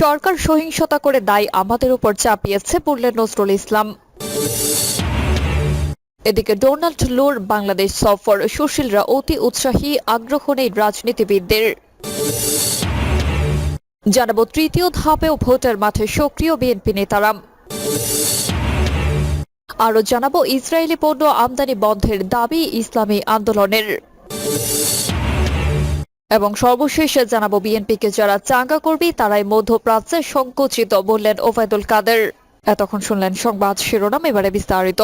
সরকার সহিংসতা করে দায় আমাদের উপর চাপিয়েছে বললেন নজরুল ইসলাম। এদিকে ডোনাল্ড লুর বাংলাদেশ সফর, সুশীলরা অতি উৎসাহী আগ্রহ নেই রাজনীতিবিদদের। জানাব তৃতীয় ধাপেও ভোটার মাঠে সক্রিয় বিএনপি নেতারা। আরও জানাব, ইসরায়েলি পণ্য আমদানি বন্ধের দাবি ইসলামী আন্দোলনের। এবং সর্বশেষে জানাব বিএনপিকে যারা চাঙ্গা করবি, তারাই মধ্যপ্রাচ্যে সংকুচিত, বললেন ওবায়দুল কাদের। এতক্ষণ শুনলেন সংবাদ শিরোনাম, এবারে বিস্তারিত।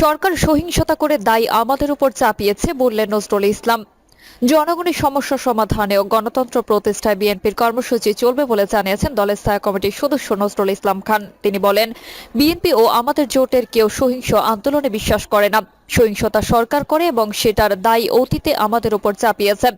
সরকার সহিংসতা করে দায় আমাদের উপর চাপিয়েছে, বললেন নজরুল ইসলাম। জনগণের সমস্যা সমাধানে ও গণতন্ত্র প্রতিষ্ঠায় বিএনপির কর্মসূচি চলবে বলে জানিয়েছেন দলের স্থায়ী কমিটির সদস্য নজরুল ইসলাম খান। তিনি বলেন, বিএনপি ও আমাদের জোটের কেউ সহিংস আন্দোলনে বিশ্বাস করে না। সহিংসতা সরকার করে এবং সেটার দায় অতীতে আমাদের উপর চাপিয়েছে।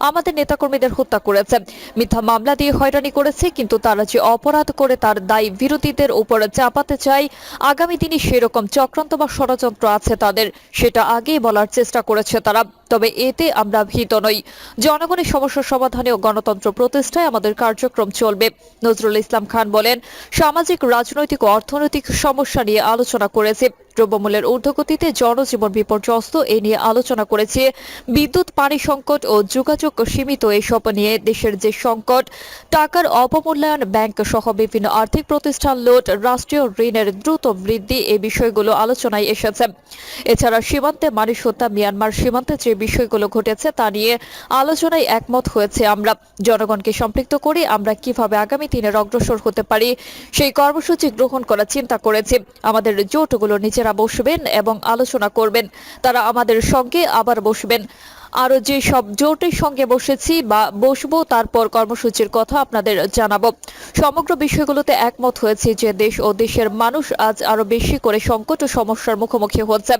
আমাদের নেতাকর্মীদের হত্যা করেছে। মিথ্যা মামলা দিয়ে হয়রানি করেছে, কিন্তু তারা যে অপরাধ করে তার দায় বিরোধীদের উপর চাপাতে চায়, আগামী দিনে সেরকম চক্রান্ত বা ষড়যন্ত্র আছে তাদের, সেটা আগেই বলার চেষ্টা করেছে তারা। তবে এতে আমরা ভীত নই। জনগণের সমস্যা সমাধানে ও গণতন্ত্র প্রতিষ্ঠায় আমাদের কার্যক্রম চলবে। নজরুল ইসলাম খান বলেন, সামাজিক, রাজনৈতিক ও অর্থনৈতিক সমস্যা নিয়ে আলোচনা করেছে। দ্রব্যমূল্যের ঊর্ধ্বগতিতে জনজীবন বিপর্যস্ত, এ নিয়ে আলোচনা করেছে বিদ্যুৎ, পানি সংকট ও যোগাযোগ সীমিত, এসব নিয়ে দেশের যে সংকট, টাকার অবমূল্যায়ন ব্যাংক সহ বিভিন্ন আর্থিক প্রতিষ্ঠান লোট রাষ্ট্রীয় ঋণের দ্রুত বৃদ্ধি এই বিষয়গুলো আলোচনায় এসেছে। এছাড়া সীমান্তে মানুষ হত্যা মিয়ানমার সীমান্তে যে বিষয়গুলো ঘটেছে তা নিয়ে আলোচনায় একমত হয়েছে আমরা। জনগণকে সম্পৃক্ত করে আমরা কীভাবে আগামী দিনের অগ্রসর হতে পারি, সেই কর্মসূচি গ্রহণ করার চিন্তা করেছি। আমাদের জোটগুলো নিজেরা বসবেন এবং আলোচনা করবেন। তারা আমাদের সঙ্গে আবার বসবেন। আরও যে সব জোটের সঙ্গে বসেছি বা বসবো, তারপর কর্মসূচির কথা আপনাদের জানাব। সমগ্র বিষয়গুলোতে একমত হয়েছে যে দেশ ও দেশের মানুষ আজ আরও বেশি করে সংকট ও সমস্যার মুখোমুখি হচ্ছে।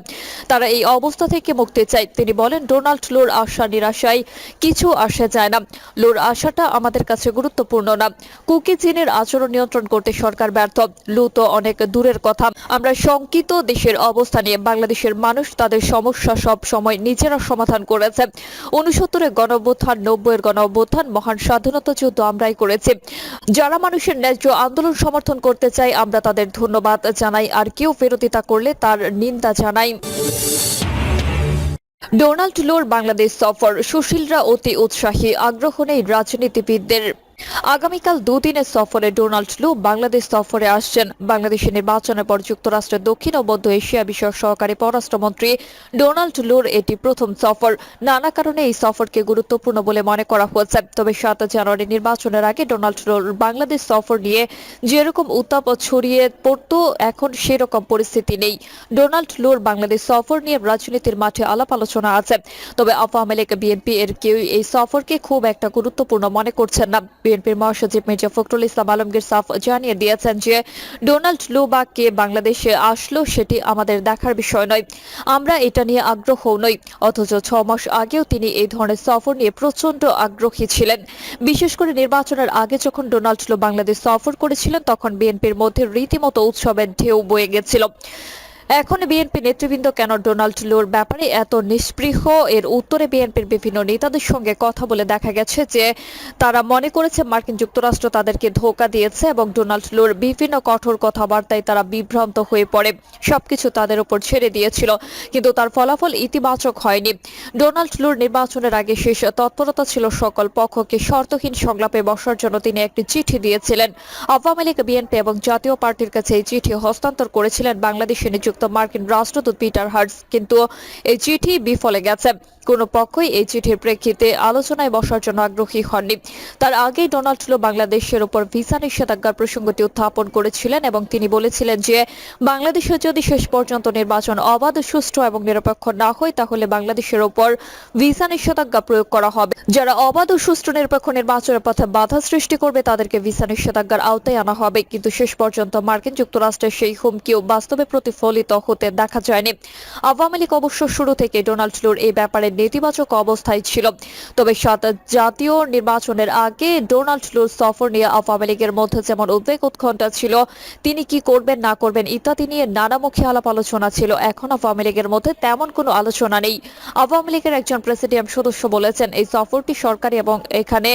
তারা এই অবস্থা থেকে মুক্তি চায়। তিনি বলেন, ডোনাল্ড লোর আশা নিরাশায় কিছু আসে যায় না। লোর আশাটা আমাদের কাছে গুরুত্বপূর্ণ না। কুকি চীনের আচরণ নিয়ন্ত্রণ করতে সরকার ব্যর্থ। লু তো অনেক দূরের কথা। আমরা শঙ্কিত দেশের অবস্থা নিয়ে। বাংলাদেশের মানুষ তাদের সমস্যা সব সময় নিজেরা সমাধান করেছে। উনসত্তরের গণ অভ্যুত্থান নব্বইয়ের গণ মহান স্বাধীনতা যুদ্ধ আমরাই করেছি। যারা মানুষের ন্যায্য আন্দোলন সমর্থন করতে চাই আমরা তাদের ধন্যবাদ জানাই। আর কেউ বিরোধিতা করলে তার নিন্দা জানাই। ডোনাল্ড লোর বাংলাদেশ সফর। সুশীলরা অতি উৎসাহী, আগ্রহ নেই রাজনীতিবিদদের। আগামীকাল দুদিনের সফরে ডোনাল্ড লু বাংলাদেশ সফরে আসছেন। বাংলাদেশের নির্বাচনের পর যুক্তরাষ্ট্রের দক্ষিণ ও মধ্য এশিয়া বিষয়ক সহকারী পররাষ্ট্রমন্ত্রী ডোনাল্ড লুর এটি প্রথম সফর। নানা কারণে এই সফরকে গুরুত্বপূর্ণ বলে মনে করা হয়েছে। তবে সাত জানুয়ারি নির্বাচনের আগে ডোনাল্ড লুর বাংলাদেশ সফর নিয়ে যেরকম উত্তাপ ছড়িয়ে পড়তো, এখন সেরকম পরিস্থিতি নেই। ডোনাল্ড লুর বাংলাদেশ সফর নিয়ে রাজনীতির মাঠে আলাপ আলোচনা আছে। তবে আওয়ামী লীগ, বিএনপি এর কেউ এই সফরকে খুব একটা গুরুত্বপূর্ণ মনে করছেন না। বিএনপির মহাসচিব মির্জা ফখরুল ইসলাম আলমগীর সাফ জানিয়ে দিয়েছেন যে ডোনাল্ড লু বা কে বাংলাদেশে আসলো সেটি আমাদের দেখার বিষয় নয়। আমরা এটা নিয়ে আগ্রহ নই, অথচ ছ মাস আগেও তিনি এই ধরনের সফর নিয়ে প্রচণ্ড আগ্রহী ছিলেন। বিশেষ করে নির্বাচনের আগে যখন ডোনাল্ড লু বাংলাদেশ সফর করেছিলেন, তখন বিএনপির মধ্যে রীতিমতো উৎসবের ঢেউ বয়ে গেছিল। এখন বিএনপি নেতৃবৃন্দ কেন ডোনাল্ড লুর ব্যাপারে এত নিষ্পৃহ এর উত্তরে বিএনপির বিভিন্ন নেতাদের সঙ্গে কথা বলে দেখা গেছে যে তারা মনে করেছে মার্কিন যুক্তরাষ্ট্র তাদেরকে ধোকা দিয়েছে এবং ডোনাল্ড লুর বিভিন্ন কঠোর কথাবার্তায় তারা বিভ্রান্ত হয়ে পড়ে। সবকিছু তাদের উপর ছেড়ে দিয়েছিল, কিন্তু তার ফলাফল ইতিবাচক হয়নি। ডোনাল্ড লুর নির্বাচনের আগে শেষ তৎপরতা ছিল সকল পক্ষকে শর্তহীন সংলাপে বসার জন্য তিনি একটি চিঠি দিয়েছিলেন। আওয়ামী লীগ বিএনপি এবং জাতীয় পার্টির কাছে এই চিঠি হস্তান্তর করেছিলেন বাংলাদেশে নিযুক্ত মার্কিন রাষ্ট্রদূত পিটার হার্টস কিন্তু এই চিঠি বিফলে গেছে। কোনো পক্ষই এই চিঠির প্রেক্ষিতে আলোচনায় বসার জন্য আগ্রহী হননি। তার আগেই ডোনাল্ড ট্রাম্প বাংলাদেশের উপর ভিসা নিষেধাজ্ঞার প্রসঙ্গটি উত্থাপন করেছিলেন এবং তিনি বলেছিলেন যে, বাংলাদেশে যদি শেষ পর্যন্ত নির্বাচন অবাধ, সুষ্ঠু এবং নিরপেক্ষ না হয়, তাহলে বাংলাদেশের উপর ভিসা নিষেধাজ্ঞা প্রয়োগ করা হবে। যারা অবাধ ও সুষ্ঠু নিরপেক্ষ নির্বাচনের পথে বাধা সৃষ্টি করবে, তাদেরকে ভিসা নিষেধাজ্ঞার আওতায় আনা হবে। কিন্তু শেষ পর্যন্ত মার্কিন যুক্তরাষ্ট্রের সেই হুমকিও বাস্তবে প্রতিফলিত হতে দেখা যায়নি। আওয়ামী লীগ অবশ্য শুরু থেকে ডোনাল্ড লুর এই ব্যাপারে নেতিবাচক অবস্থায় ছিল। তবে সাত জাতীয় নির্বাচনের আগে ডোনাল্ড ট্রুর সফর নিয়ে আওয়ামী লীগের মধ্যে যেমন উদ্বেগ উৎকণ্ঠা ছিল, তিনি কি করবেন, না করবেন ইত্যাদি নিয়ে নানামুখী আলাপ আলোচনা ছিল। এখন আওয়ামী লীগের মধ্যে তেমন কোনো আলোচনা নেই। আওয়ামী লীগের একজন প্রেসিডিয়াম সদস্য বলেছেন, এই সফরটি সরকারি এবং এখানে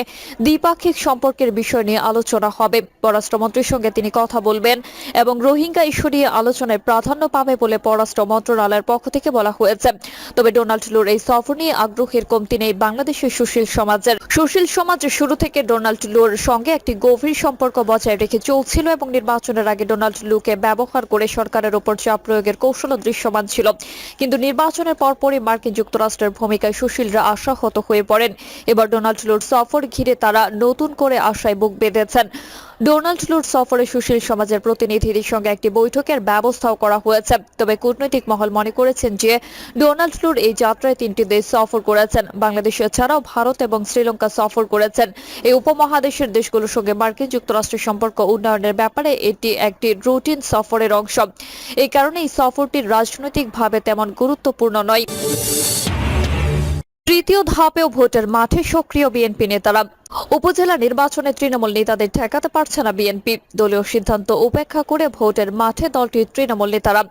দ্বিপাক্ষিক সম্পর্কের বিষয় নিয়ে আলোচনা হবে। পররাষ্ট্রমন্ত্রীর সঙ্গে তিনি কথা বলবেন এবং রোহিঙ্গা ইস্যু নিয়ে আলোচনায় প্রাধান্য পাবে বলে পররাষ্ট্র মন্ত্রণালয়ের পক্ষ থেকে বলা হয়েছে। তবে ডোনাল্ড ট্রুর এই সফর নিয়ে আগ্রহের কমতি নেই বাংলাদেশের সুশীল সমাজের। সুশীল সমাজ শুরু থেকে ডোনাল্ড লুর সঙ্গে একটি গভীর সম্পর্ক বজায় রেখে চলছিল এবং নির্বাচনের আগে ডোনাল্ড লুকে ব্যবহার করে সরকারের উপর চাপ প্রয়োগের কৌশল দৃশ্যমান ছিল। কিন্তু নির্বাচনের পরপরই মার্কিন যুক্তরাষ্ট্রের ভূমিকায় সুশীলরা আশাহত হয়ে পড়েন। এবার ডোনাল্ড লুর সফর ঘিরে তারা নতুন করে আশায় বুক বেঁধেছেন। ডোনাল্ড লুর সফরে সুশীল সমাজের প্রতিনিধিদের সঙ্গে একটি বৈঠকের ব্যবস্থাও করা হয়েছে। তবে কূটনৈতিক মহল মনে করেছেন যে ডোনাল্ড লুর এই যাত্রায় তিনটি দেশ সফর করেছেন। বাংলাদেশ ছাড়াও ভারত এবং শ্রীলঙ্কা সফর করেছেন। এই উপমহাদেশের দেশগুলোর সঙ্গে মার্কিন যুক্তরাষ্ট্রের সম্পর্ক উন্নয়নের ব্যাপারে এটি একটি রুটিন সফরের অংশ। এই কারণে এই সফরটি রাজনৈতিকভাবে তেমন গুরুত্বপূর্ণ নয়। তৃতীয় ধাপেও ভোটের মাঠে সক্রিয় বিএনপি নেতারা উপজেলা নির্বাচনে তৃণমূল নেতাদের ঠেকাতে পারছে না বিএনপি। দলীয় সিদ্ধান্ত উপেক্ষা করে ভোটের মাঠে দলটির তৃণমূল নেতারা।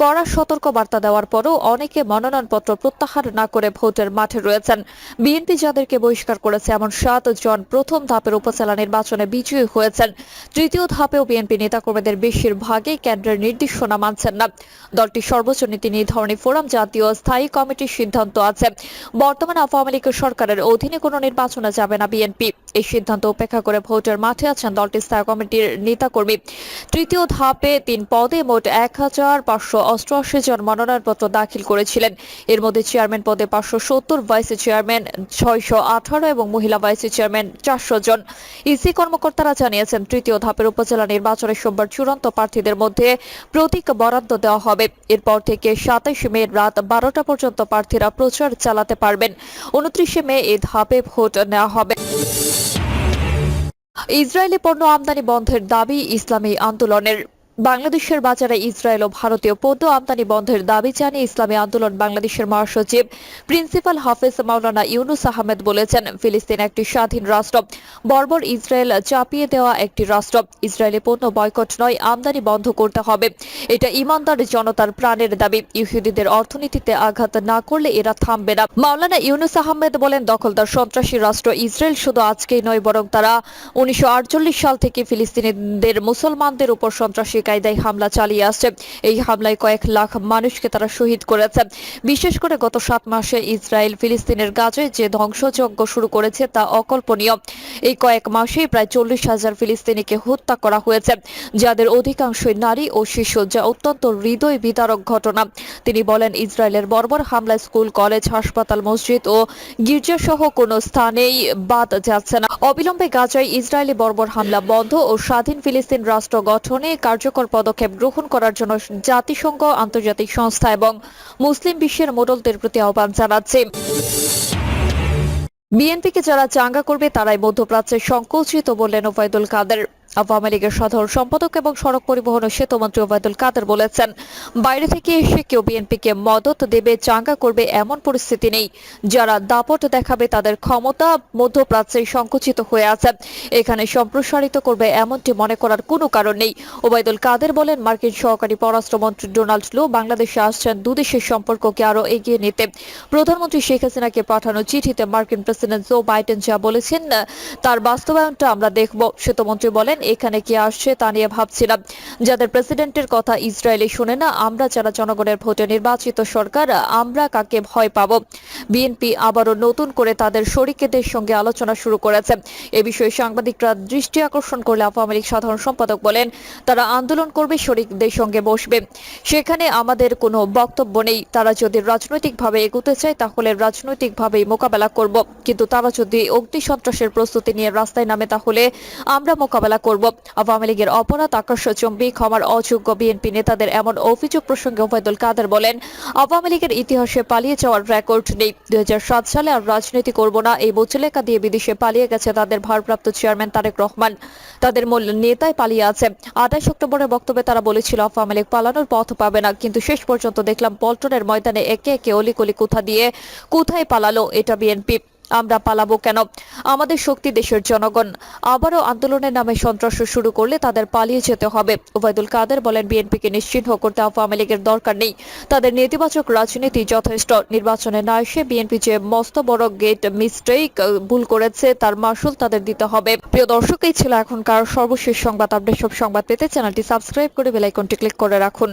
কড়া সতর্ক বার্তা দেওয়ার পরও অনেকে মনোনয়নপত্র প্রত্যাহার না করে ভোটের মাঠে রয়েছেন। বিএনপি যাদেরকে বহিষ্কার করেছে এমন সাত জন প্রথম ধাপের উপজেলা নির্বাচনে বিজয়ী হয়েছেন। তৃতীয় ধাপেও বিএনপি নেতাকর্মীদের বেশিরভাগই কেন্দ্রের নির্দেশনা মানছেন না। দলটির সর্বোচ্চ নীতি নির্ধারণী ফোরাম জাতীয় স্থায়ী কমিটির সিদ্ধান্ত আছে। বর্তমানে আওয়ামী লীগ সরকারের অধীনে কোনো নির্বাচনে যাবে না বিএনপি। এই সিদ্ধান্ত উপেক্ষা করে ভোটের মাঠে আছেন দলটির স্থায়ী কমিটির নেতাকর্মী। তৃতীয় ধাপে তিন পদে মোট এক হাজার পাঁচশো অষ্টআশি জন মনোনয়নপত্র দাখিল করেছিলেন। এর মধ্যে চেয়ারম্যান পদে পাঁচশো সত্তর, ভাইস চেয়ারম্যান ছয়শো আঠারো এবং মহিলা ভাইস চেয়ারম্যান চারশো জন। ইসি কর্মকর্তারা জানিয়েছেন, তৃতীয় ধাপের উপজেলা নির্বাচনের সোমবার চূড়ান্ত প্রার্থীদের মধ্যে প্রতীক বরাদ্দ দেওয়া হবে। এরপর থেকে সাতাইশে মে রাত বারোটা পর্যন্ত প্রার্থীরা প্রচার চালাতে পারবেন। উনত্রিশে মে এ ধাপে ভোট নেওয়া হবে। ইসরায়েলি পণ্য আমদানি বন্ধের দাবি ইসলামী আন্দোলনের। বাংলাদেশের বাজারে ইসরায়েল ও ভারতীয় পণ্য আমদানি বন্ধের দাবি জানিয়ে ইসলামী আন্দোলন বাংলাদেশের মহাসচিব প্রিন্সিপাল হাফেজ মাওলানা ইউনুস আহমেদ বলেছেন, ফিলিস্তিন একটি স্বাধীন রাষ্ট্র। বর্বর ইসরায়েল চাপিয়ে দেওয়া একটি রাষ্ট্র। ইসরায়েলি পণ্য বয়কট নয়, আমদানি বন্ধ করতে হবে। এটা ইমানদার জনতার প্রাণের দাবি। ইহুদিদের অর্থনীতিতে আঘাত না করলে এরা থামবে না। মাওলানা ইউনুস আহমেদ বলেন, দখলদার সন্ত্রাসী রাষ্ট্র ইসরায়েল শুধু আজকেই নয়, বরং তারা উনিশশো আটচল্লিশ সাল থেকে ফিলিস্তিনিদের মুসলমানদের উপর সন্ত্রাসী কায়দায় হামলা চালিয়ে আসছে। এই হামলায় কয়েক লাখ মানুষকে তারা শহীদ করেছে। বিশেষ করে গত সাত মাসে ইসরায়েল ফিলিস্তিনের গাজে যে ধ্বংসযজ্ঞ শুরু করেছে তা অকল্পনীয়। এই কয়েক মাসেই প্রায় চল্লিশ হাজার ফিলিস্তিনিকে হত্যা করা হয়েছে, যাদের অধিকাংশই নারী ও শিশু, যা অত্যন্ত হৃদয় বিদারক ঘটনা। তিনি বলেন, ইসরায়েলের বর্বর হামলায় স্কুল, কলেজ, হাসপাতাল, মসজিদ ও গির্জা সহ কোনো স্থানেই বাদ যাচ্ছে না। অবিলম্বে গাজায় ইসরায়েলি বর্বর হামলা বন্ধ ও স্বাধীন ফিলিস্তিন রাষ্ট্র গঠনে কার্যকর পদক্ষেপ গ্রহণ করার জন্য জাতিসংঘ, আন্তর্জাতিক সংস্থা এবং মুসলিম বিশ্বের মোড়লদের প্রতি আহ্বান জানাচ্ছে। বিএনপিকে যারা চাঙ্গা করবে, তারাই মধ্যপ্রাচ্যে সংকুচিত বললেন ওবায়দুল কাদের। আওয়ামী লীগের সাধারণ সম্পাদক এবং সড়ক পরিবহন ও সেতুমন্ত্রী ওবায়দুল কাদের বলেছেন, বাইরে থেকে এসে কেউ বিএনপিকে মদত দেবে, চাঙ্গা করবে এমন পরিস্থিতি নেই। যারা দাপট দেখাবে তাদের ক্ষমতা মধ্যপ্রাচ্যে সংকুচিত হয়ে আছে। এখানে সম্প্রসারিত করবে এমনটি মনে করার কোনো কারণ নেই। ওবায়দুল কাদের বলেন, মার্কিন সহকারী পররাষ্ট্রমন্ত্রী ডোনাল্ড লু বাংলাদেশে আসছেন দুদেশের সম্পর্ককে আরও এগিয়ে নিতে। প্রধানমন্ত্রী শেখ হাসিনাকে পাঠানো চিঠিতে মার্কিন প্রেসিডেন্ট জো বাইডেন যা বলেছেন, তার বাস্তবায়নটা আমরা দেখব। সেতুমন্ত্রী বলেন এখানে কে আসছে তা নিয়ে ভাবছিলাম। যাদের প্রেসিডেন্টের কথা ইসরায়েলে শুনে না, আমরা যারা জনগণের ভোটে নির্বাচিত সরকার, আমরা কাকে ভয় পাব? বিএনপি আবারও নতুন করে তাদের শরিকেদের সঙ্গে আলোচনা শুরু করেছে। এ বিষয়ে সাংবাদিকরা দৃষ্টি আকর্ষণ করলে আওয়ামী লীগ সাধারণ সম্পাদক বলেন, তারা আন্দোলন করবে, শরিকদের সঙ্গে বসবে। সেখানে আমাদের কোনো বক্তব্য নেই। তারা যদি রাজনৈতিকভাবে এগোতে চায়, তাহলে রাজনৈতিকভাবেই মোকাবেলা করব। কিন্তু তারা যদি অগ্নি সন্ত্রাসের প্রস্তুতি নিয়ে রাস্তায় নামে, তাহলে আমরা মোকাবেলা করব। করব। আওয়ামী লীগের অপরাধ আকাশচম্বী ক্ষমার অযোগ্য বিএনপি নেতাদের এমন অভিযোগ প্রসঙ্গে ওবায়দুল কাদের বলেন, আওয়ামী লীগের ইতিহাসে পালিয়ে যাওয়ার রেকর্ড নেই। দুই সালে আর রাজনীতি করব না, এই মুচলেকা দিয়ে বিদেশে পালিয়ে গেছে তাদের ভারপ্রাপ্ত চেয়ারম্যান তারেক রহমান। তাদের মূল নেতাই পালিয়ে আছে। আঠাশ অক্টোবরের বক্তব্যে তারা বলেছিল, আওয়ামী লীগ পালানোর পথ পাবে না, কিন্তু শেষ পর্যন্ত দেখলাম পল্টনের ময়দানে একে একে অলিকলি কোথা দিয়ে কোথায় পালালো এটা বিএনপি। আমরা পালাবো কেন? আমাদের শক্তি দেশের জনগণ। আবারও আন্দোলনের নামে সন্ত্রাস শুরু করলে তাদের পালিয়ে যেতে হবে। ওবায়দুল কাদের বলেন, বিএনপিকে নিশ্চিহ্ন করতে আওয়ামী লীগের দরকার নেই। তাদের নেতিবাচক রাজনীতি যথেষ্ট। নির্বাচনে না এসে বিএনপি যে মস্ত বড় গেট মিস্টেক ভুল করেছে, তার মাসুল তাদের দিতে হবে। প্রিয় দর্শক, এই ছিল এখনকার সর্বশেষ সংবাদ। আপডেট সব সংবাদ পেতে চ্যানেলটি সাবস্ক্রাইব করে বেলাইকনটি ক্লিক করে রাখুন।